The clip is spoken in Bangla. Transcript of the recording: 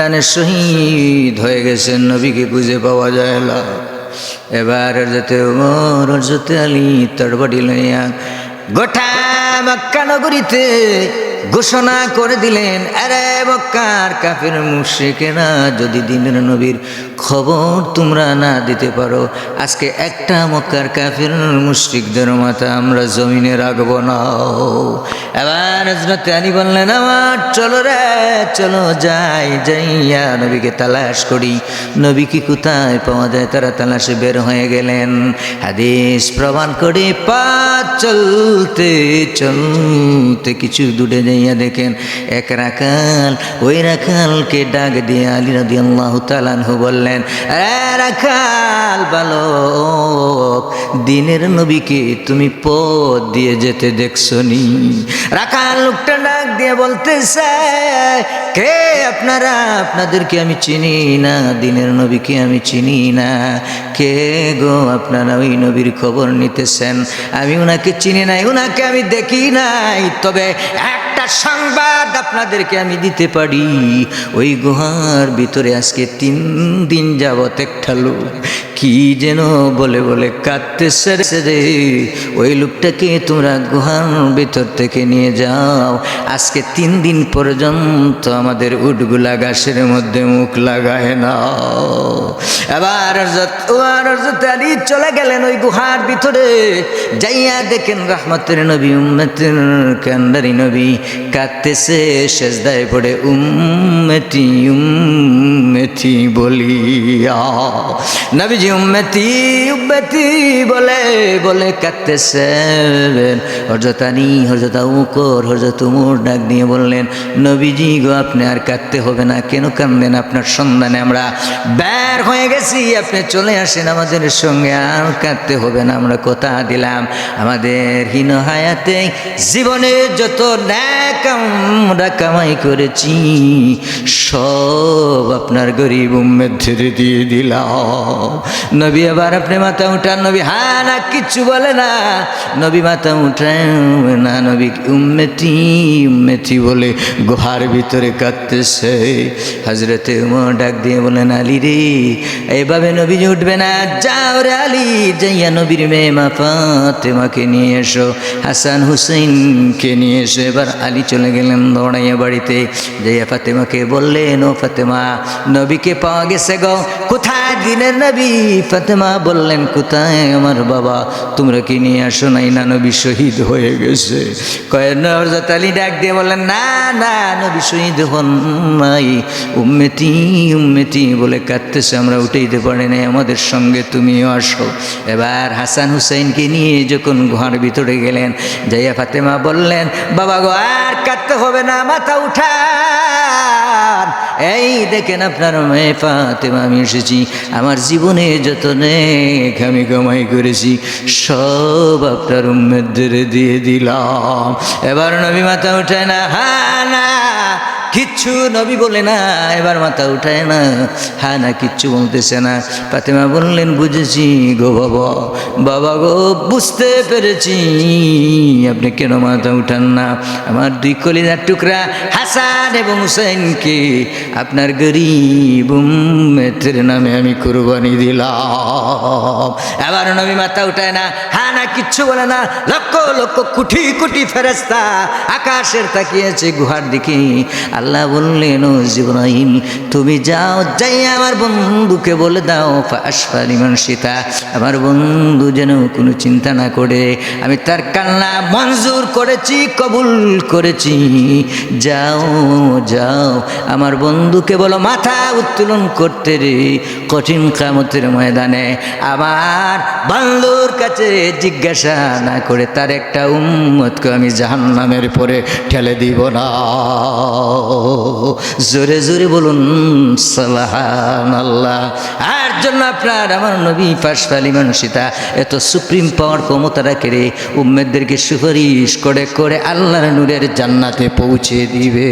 দানে শহীদ হয়ে গেছেন নবীকে খুঁজে পাওয়া যায় না। এবার যেতে ওমর হজরতে আলী তড়বাড়ি লইয়া গোটা মক্কা নগরীতে ঘোষণা করে দিলেন, আরে মক্কার কাফের কেনা যদি দিনের নবীর খবর তোমরা না দিতে পারো। আজকে একটা মক্কার কাফের মুশ্রিকদের মাথা আমরা জমিনে রাখব না। এবার হজরত আলী বললেন, আমার চলো রে, চলো যাই যাইয়া নবীকে তালাশ করি। নবী কি কোথায় পাওয়া যায়? তারা তালাশে বের হয়ে গেলেন। হাদিস প্রমাণ করে পা চলতে চলতে কিছু দূরে যাইয়া দেখেন, এক রাখাল, ওই রাখালকে ডাক দিয়ে আলী রাদি আল্লাহ তালানহু বললেন "এ রাখাল বালক, দিনের নবীকে তুমি পথ দিয়ে যেতে দেখছ নি রাখাল লোকটা ডাক দিয়ে বলতেছে, কে আপনারা? আপনাদেরকে আমি চিনি না, দিনের নবীকে আমি চিনি না। কে গো আপনারা ওই নবীর খবর নিতেছেন? আমি ওনাকে চিনি নাই ওনাকে আমি দেখি নাই। তবে একটা সংবাদ আপনাদেরকে আমি দিতে পারি। ওই গুহার ভিতরে আজকে তিন দিন যাবত একটা লোক কি যেন বলে বলে কাঁদতেছে রে। ওই লোকটাকে তোমরা গুহার ভিতর থেকে নিয়ে যাও। আজকে তিন দিন পর্যন্ত আমাদের উটগুলা গাছের মধ্যে মুখ লাগায় না। এবার চলে গেলেন ওই গুহার ভিতরে। যাইয়া দেখেন রহমতের নবী, উম্মতের কান্দারি নবী কাঁদতেছে, সেজদায় পড়ে, উম্মতি উম্মতি বলিয়া। নবীজি উম্মতি উম্মতি বলে বলে কাঁদতেছেন হরজত আলী হরজত উকর হরজত উমর ডাক দিয়ে বললেন, নবীজি গো, আপনি আর কাঁদতে হবে না। কেন কান্দেন আপনার সন্ধানে আমরা বের হয়ে গেছি। আপনি চলে আসেন আমাদের সঙ্গে। আর কাঁদতে হবে না। আমরা কথা দিলাম। আমাদের হীন হায়াতে জীবনে যত ন্যাক আমরা কামাই করেছি, সব আপনার গরিব উম্মেদের দিয়ে দিলাম। নবী আবার আপনি মাথা উঠান, নবী হ্যাঁ না, কিচ্ছু বলে না। নবী মাথা উঠান, না, নবী বলে গুহার ভিতরে কাঁদতেছে। হজরতে উমর ডাক দিয়ে বলেন আলী রে এইভাবে নবী উঠবে না। যাও রে আলী, যাইয়া নবীর মেয়ে মা ফাতেমাকে নিয়ে এসো, হাসান হুসেনকে নিয়ে এসো। এবার আলী চলে গেলেন দৌড়াইয়া বাড়িতে, যাইয়া ফাতেমাকে বললেন, ও ফাতেমা, নবীকে পাওয়া গেছে গো, কোথায় দিনের নবী ফাতেমা বললেন, কোথায় আমার বাবা? তোমরা কি নিয়ে আসো নাই? না নবী শহীদ হয়ে গেছে। কয়েক হজরত আলী ডাক দিয়ে বললেন, না না, নবী শহীদ হন নাই। উম্মেতি উম্মেতি বলে কাঁদতেছে, আমরা উঠেইতে পারি নাই। আমাদের সঙ্গে তুমিও আসো। এবার হাসান হুসাইনকে নিয়ে যখন গুহার ভিতরে গেলেন, যাইয়া ফাতেমা বললেন, বাবা গো, আর কাঁদতে হবে না, মাথা উঠান। এই দেখেন আপনার মেয়ে ফাতেমা, আমি এসেছি। আমার জীবনে যত নেক আমি কমাই করেছি, সব আপনার উম্মেদের দিয়ে দিলাম। এবার নবী মাথা উঠে না হ্যাঁ না কিচ্ছু নবী বলে না, এবার মাথা উঠায় না। হ্যাঁ না, কিচ্ছু বলতেছে না। ফাতেমা বললেন, বুঝেছি গো বাবা বাবা গো, বুঝতে পেরেছি। আপনি কেন মাথা উঠান না? আমার দুই কলিজার টুকরা হাসান এবং হুসেনকে আপনার গরিব উম্মেতের নামে আমি কুরবানি দিলাম। এবার নবী মাথা উঠায় না। হ্যাঁ না, কিচ্ছু বলে না। লক্ষ লক্ষ কোটি কোটি ফেরেস্তা আকাশের তাকিয়েছে গুহার দিকে। আল্লাহ বললেন জিব্রাহিম তুমি যাও, যাই আমার বন্ধুকে বলে দাও আশফালিমান সীতা আমার বন্ধু যেন কোনো চিন্তা না করে। আমি তার কান্না মঞ্জুর করেছি, কবুল করেছি। যাও যাও, আমার বন্ধুকে বলো, মাথা উত্তোলন করতে রে কঠিন কামতের ময়দানে। আমার বন্ধুর কাছে জিজ্ঞাসা না করে, তার একটা উম্মতকে আমি জাহান্নামের পরে ঠেলে দিব না। জোরে জোরে বলুন সালাহান আল্লাহ আর জন্য আপনার আমার নবী পাশপালি মানুষিতা, এত সুপ্রিম পাওয়ার ক্ষমতা রাখে রে উম্মেদদেরকে সুপারিশ করে করে আল্লাহর নূরের জান্নাতে পৌঁছে দিবে।